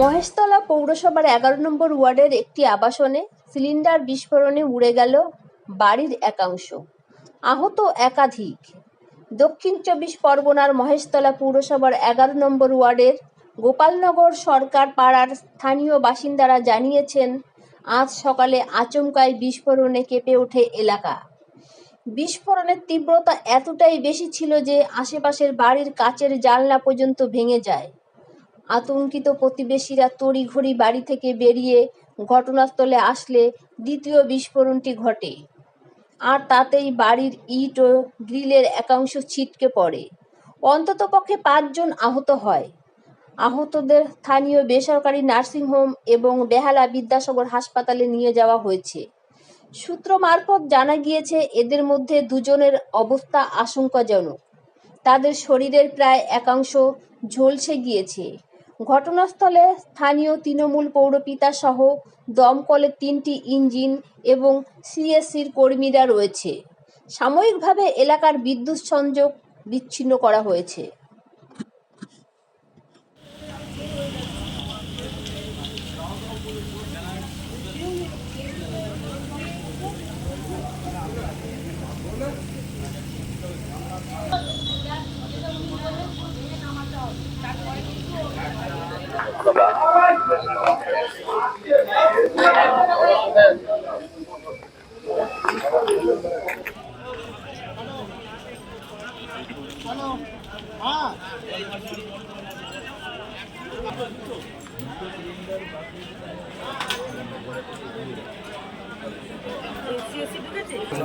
মহেশতলা পৌরসভার এগারো নম্বর ওয়ার্ডের একটি আবাসনে সিলিন্ডার বিস্ফোরণে উড়ে গেল বাড়ির একাংশ। আহত একাধিক। দক্ষিণ চব্বিশ পরগনার মহেশতলা পৌরসভার এগারো নম্বর ওয়ার্ডের গোপালনগর সরকার পাড়ার স্থানীয় বাসিন্দারা জানিয়েছেন, আজ সকালে আচমকায় বিস্ফোরণে কেঁপে ওঠে এলাকা। বিস্ফোরণের তীব্রতা এতটাই বেশি ছিল যে আশেপাশের বাড়ির কাচের জানলা পর্যন্ত ভেঙে যায়। আতঙ্কিত প্রতিবেশীরা তড়িঘড়ি বাড়ি থেকে বেরিয়ে ঘটনাস্থলে আসলে দ্বিতীয় বিস্ফোরণটি ঘটে। আর তাতেই বাড়ির ইট ও গ্রিলের একাংশ ছিটকে পড়ে। অন্ততপক্ষে পাঁচজন আহত হয়। আহতদের স্থানীয় বেসরকারি নার্সিংহোম এবং বেহালা বিদ্যাসাগর হাসপাতালে নিয়ে যাওয়া হয়েছে। সূত্র মারফত জানা গিয়েছে, এদের মধ্যে দুজনের অবস্থা আশঙ্কাজনক। তাদের শরীরের প্রায় একাংশ ঝলসে গিয়েছে। ঘটনাস্থলে স্থানীয় তৃণমূল পৌরপিতাসহ দমকলের তিনটি ইঞ্জিন এবং সিএসসির কর্মীরা রয়েছে। সাময়িকভাবে এলাকার বিদ্যুৎ সংযোগ বিচ্ছিন্ন করা হয়েছে।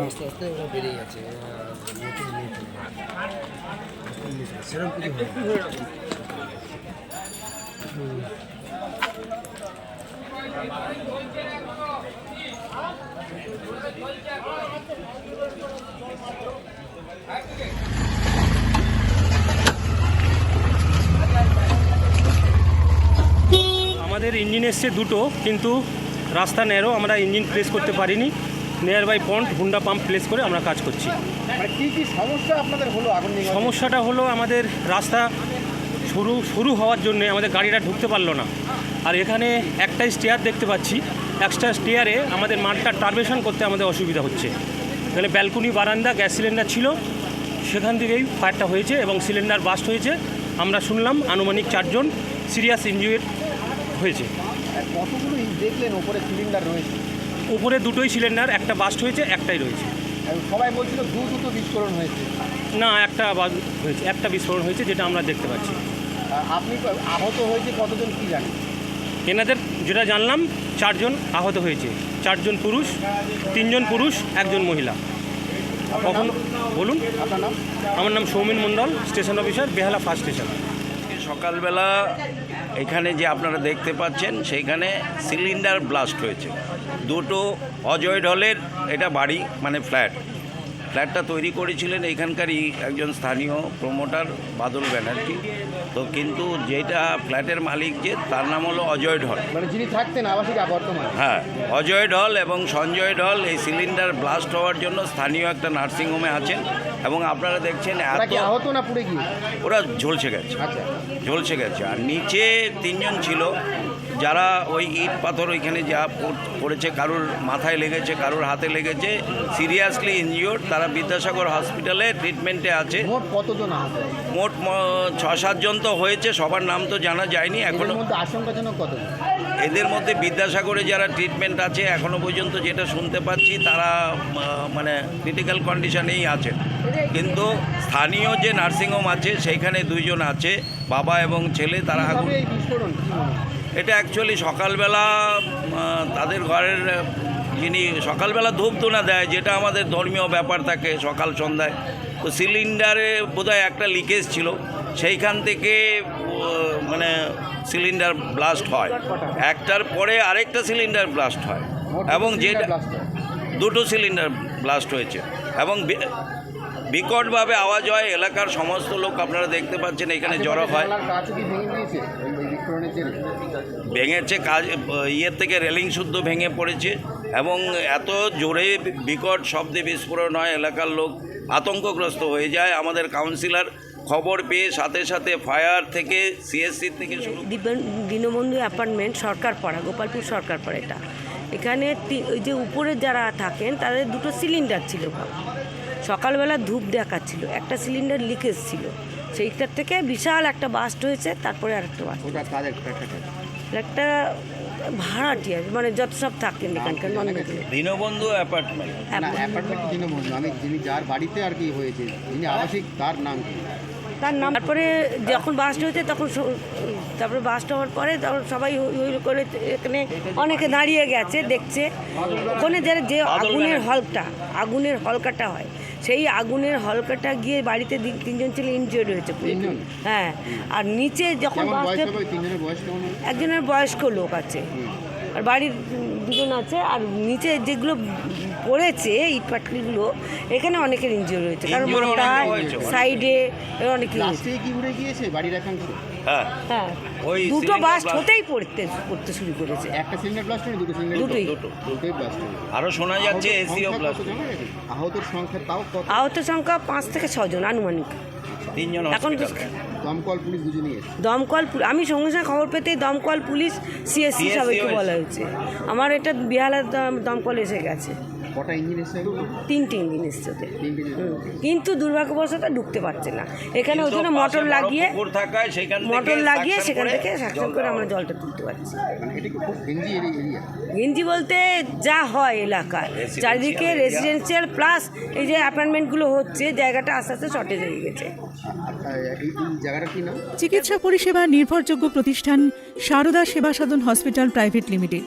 আস্তে আস্তে ওরা বেড়ে গেছে সেরকম কিছু হয়। আমাদের ইঞ্জিন এসছে দুটো কিন্তু রাস্তা ন্যারো আমরা ইঞ্জিন প্লেস করতে পারিনি। Nearby point Honda pump place করে আমরা কাজ করছি। মানে সমস্যা আপনাদের হলো সমস্যাটা হলো আমাদের রাস্তা শুরু শুরু হওয়ার জন্য আমাদের গাড়িটা ঢুকতে পারল না। আর এখানে একটাই স্টেয়ার দেখতে পাচ্ছি। একটা স্টেয়ারে আমাদের মাঠটা টার্ভেশন করতে আমাদের অসুবিধা হচ্ছে। এখানে ব্যালকনি বারান্দা গ্যাস সিলিন্ডার ছিল। সেখান থেকেই ফায়ারটা হয়েছে এবং সিলিন্ডার বাস্ট হয়েছে। আমরা শুনলাম আনুমানিক চারজন সিরিয়াস ইঞ্জুরি হয়েছে। কতগুলো দেখলেন? ওপরে সিলিন্ডার রয়েছে। উপরে দুটোই সিলিন্ডার একটা বাস্ট হয়েছে একটাই রয়েছে। সবাই বলছিল দু দুটো বিস্ফোরণ হয়েছে। না একটা হয়েছে একটা বিস্ফোরণ হয়েছে যেটা আমরা দেখতে পাচ্ছি। আপনি আহত হয়েছে কতজন কি জানেন? এনাদের যেটা জানলাম চারজন আহত হয়েছে। চারজন পুরুষ তিনজন পুরুষ একজন মহিলা। কখন? বলুন। আপনার নাম? আমার নাম Soumin Mondal station officer Behala first station. সকালবেলা এখানে যে আপনারা দেখতে পাচ্ছেন সেইখানে সিলিন্ডার ব্লাস্ট হয়েছে। দুটো অজয় ঢলের এটা বাড়ি মানে ফ্ল্যাট। ফ্ল্যাটটা তৈরি করেছিলেন এখানকারই একজন স্থানীয় প্রমোটার বাদল ব্যানার্জি। তো কিন্তু যেটা ফ্ল্যাটের মালিক যে তার নাম হলো অজয় ঢল। মানে যিনি থাকতেন আবাসিক বর্তমানে হ্যাঁ অজয় ঢল এবং সঞ্জয় ঢল এই সিলিন্ডার ব্লাস্ট হওয়ার জন্য স্থানীয় একটা নার্সিংহোমে আছেন এবং আপনারা দেখছেন এত আহত না পুড়ে গিয়ে ওরা ঝলসে গেছে। আচ্ছা। ঝলসে গেছে। আর নিচে তিনজন ছিল। যারা ওই ইট পাথর ওইখানে যা পড়- পড়েছে কারোর মাথায় লেগেছে কারোর হাতে লেগেছে সিরিয়াসলি ইনজিওর্ড তারা বিদ্যাসাগর হসপিটালে ট্রিটমেন্টে আছে। মোট কতজন মোট ছ সাতজন তো হয়েছে সবার নাম তো জানা যায়নি এখনও আশঙ্কাজনক কতজন? এদের মধ্যে বিদ্যাসাগরে যারা ট্রিটমেন্ট আছে এখনও পর্যন্ত যেটা শুনতে পাচ্ছি তারা মানে ক্রিটিক্যাল কন্ডিশনেই আছেন। কিন্তু স্থানীয় যে নার্সিংহোম আছে সেইখানে দুইজন আছে বাবা এবং ছেলে তারা আগুন এটা অ্যাকচুয়ালি সকালবেলা তাদের ঘরের যিনি সকালবেলা ধূপ ধুনা দেয় যেটা আমাদের ধর্মীয় ব্যাপার থাকে সকাল সন্ধ্যায় তো সিলিন্ডারে বোধহয় একটা লিকেজ ছিল। সেইখান থেকে মানে সিলিন্ডার ব্লাস্ট হয়। একটার পরে আরেকটা সিলিন্ডার ব্লাস্ট হয়। এবং যেটা। দুটো সিলিন্ডার ব্লাস্ট হয়েছে। এবং বিকটভাবে আওয়াজ হয় এলাকার সমস্ত লোক আপনারা দেখতে পাচ্ছেন এখানে জড়ো হয়। ভেঙেছে কাজ ইয়ের থেকে রেলিং শুদ্ধ ভেঙে পড়েছে এবং এত জোরে বিকট শব্দে বিস্ফোরণ হয় এলাকার লোক আতঙ্কগ্রস্ত হয়ে যায়। আমাদের কাউন্সিলর খবর পেয়ে সাথে সাথে ফায়ার থেকে সিএসসি থেকে শুরু দীনবন্ধু অ্যাপার্টমেন্ট সরকার পাড়া গোপালপুর সরকার পাড়া এটা। এখানে ওই যে উপরে যারা থাকেন তাদের দুটো সিলিন্ডার ছিল। সকালবেলা ধূপ দেখাচ্ছিল একটা সিলিন্ডার লিকেজ ছিল। সেইটার থেকে বিশাল একটা বাস্ট হয়েছে তারপরে আরেকটা বাস্ট ওটা কাদের কাছে একটা ভাড়াটিয়া মানে যত সব থাকেন এখানকার দীনবন্ধু অ্যাপার্টমেন্ট। যিনি আমি যিনি যার বাড়িতে আর কি হয়েছে যিনি আবাসিক তার নাম কি? তার নাম তারপরে যখন বাস্ট হয়েছে তখন তারপরে বাস্ট হওয়ার পরে তখন সবাই করে এখানে অনেকে দাঁড়িয়ে গেছে দেখছে। ওখানে যারা যে আগুনের হলটা আগুনের হলকাটা হয় সেই আগুনের হলকাটা গিয়ে বাড়িতে তিনজন ছেলে ইনজিওর্ড হয়েছে হ্যাঁ। আর নিচে যখন একজনের বয়স্ক লোক আছে। আর বাড়ির দুজন আছে। আর নিচে যেগুলো পড়েছে ইট পাটলিগুলো এখানে অনেকের ইনজিওর হয়েছে। কারণ মাথায়। সাইডে অনেকে গিয়েছে? বাড়ির একাংশ হ্যাঁ। হ্যাঁ। দুটো বাস্ট হতেই পড়তে পড়তে শুরু করেছে। একটা সিলিন্ডার ব্লাস্ট হলো দুটো সিলিন্ডার দুটোই। দুটোই ব্লাস্ট শোনা যাচ্ছে এসিও? আহতের সংখ্যা তাও কত? আহত সংখ্যা পাঁচ থেকে ছজন আনুমানিক। তিনজন এখন তো দমকল পুলিশ দমকল আমি সঙ্গে সঙ্গে খবর পেতেই দমকল পুলিশ সিএসসি সবাইকে। বলা হয়েছে। আমার এটা বিহালের দম- দমকল এসে গেছে। কটা ইঞ্জিন এসে তিনটে ইঞ্জিন এসছে ওদের। কিন্তু দুর্ভাগ্যবশত ঢুকতে পারছে না। এখানে ওই জন্য মোটর লাগিয়ে পুকুর থাকায় সেখান থেকে মোটর লাগিয়ে সেখান থেকে সাকশন করে আমরা জলটা তুলতে পারছি। মানে এটা কি খুব গেঞ্জি বলতে যা হয় এলাকায়। চারিদিকে রেসিডেন্সিয়াল প্লাস এই যে অ্যাপার্টমেন্টগুলো হচ্ছে জায়গাটা আস্তে আস্তে শর্টেজ হয়ে গেছে। এই এই জায়গাটা কি নাম? চিকিৎসা পরিষেবা নির্ভরযোগ্য প্রতিষ্ঠান Sarada Seva Sadan hospital private limited.